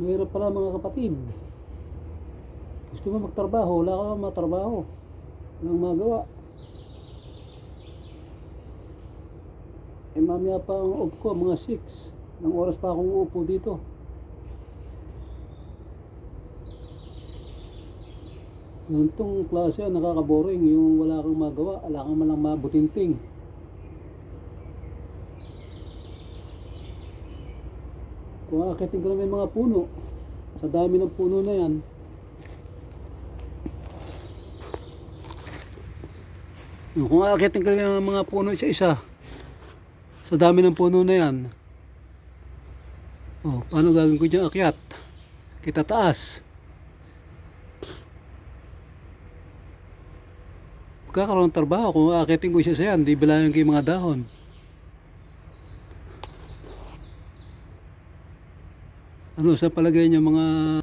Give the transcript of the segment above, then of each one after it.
Mahirap pala mga kapatid. Gusto mo magtrabaho, wala ka naman matrabaho. Walang magawa. Eh mamaya pa ang off ko, mga 6. Nang oras pa akong uupo dito. Ganitong klase nakaka-boring. Yung wala kang magawa, wala kang malang mabutinting. Kung akitin ka na may mga puno, sa dami ng puno na yan, kung akitin ka ng mga puno isa-isa, sa dami ng puno na yan, oh, paano gagawin ko dyan akyat? Kita taas. Magkakaroon ng trabaho kung akitin ko siya sa yan, di bilangan ko yung mga dahon. Ano sa palagay niyo mga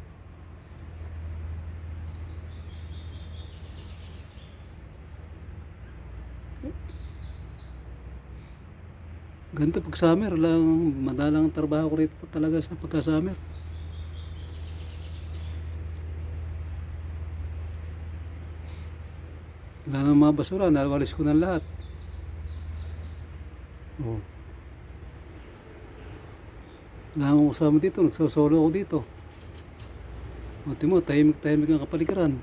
Ganito pag summer lang, madalang ang trabaho ko rito talaga sa pagka summer. Wala nang mga basura, nawalis ko ng lahat. Oh. Wala akong kasama dito, nagsosolo ako dito. Buti mo, tahimik-tahimik ang kapaligiran.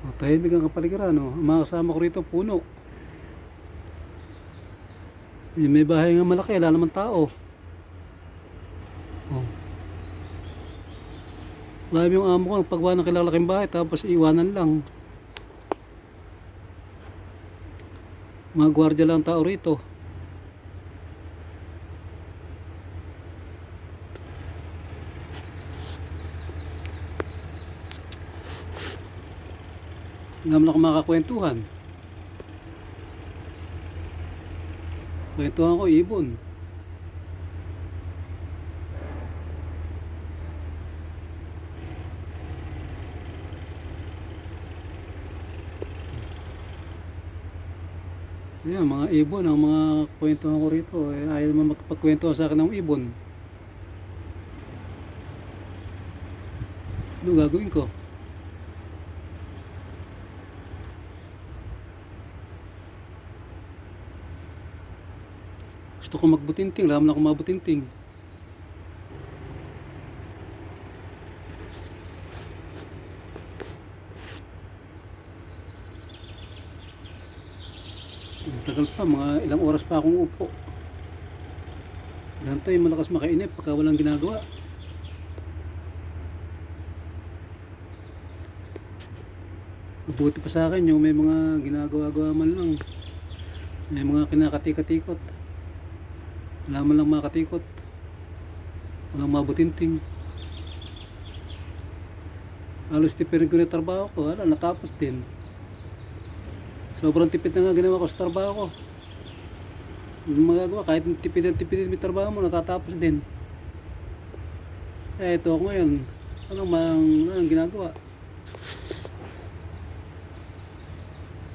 Oh, tahimik ang kapaligiran, oh. Ang mga kasama ko rito, puno. Yung may bahay nga malaki, wala naman tao. Oh. Marami yung amo ko, nagpagawa ng kilalaking bahay, tapos iwanan lang. Mga gwardiya lang tao rito. Hindi naman ako makakwentuhan. Kwentuhan ko, ibon. Ayan, mga ibon, ang mga kwentuhan ko rito. Eh, ayaw naman magpagkwentuhan sa akin ng ibon. Ano gagawin ko? Gusto ko magbutinting, alam na ako mabutinting. Tagal pa, mga ilang oras pa akong upo. Ganito yung malakas makainip pagka walang ginagawa. Mabuti pa sa akin yung may mga ginagawa-gawa man lang. May mga kinakatikot-tikot. Wala man lang makatikot. Walang mabutinting. Halos tipirin ko na trabaho ko. Wala, natapos din. Sobrang tipid na nga ginawa ko sa trabaho ko. Yung magagawa, kahit tipid ang tipid yung trabaho mo, natatapos din. Eh, ito ako ngayon. Anong, mang, anong ginagawa?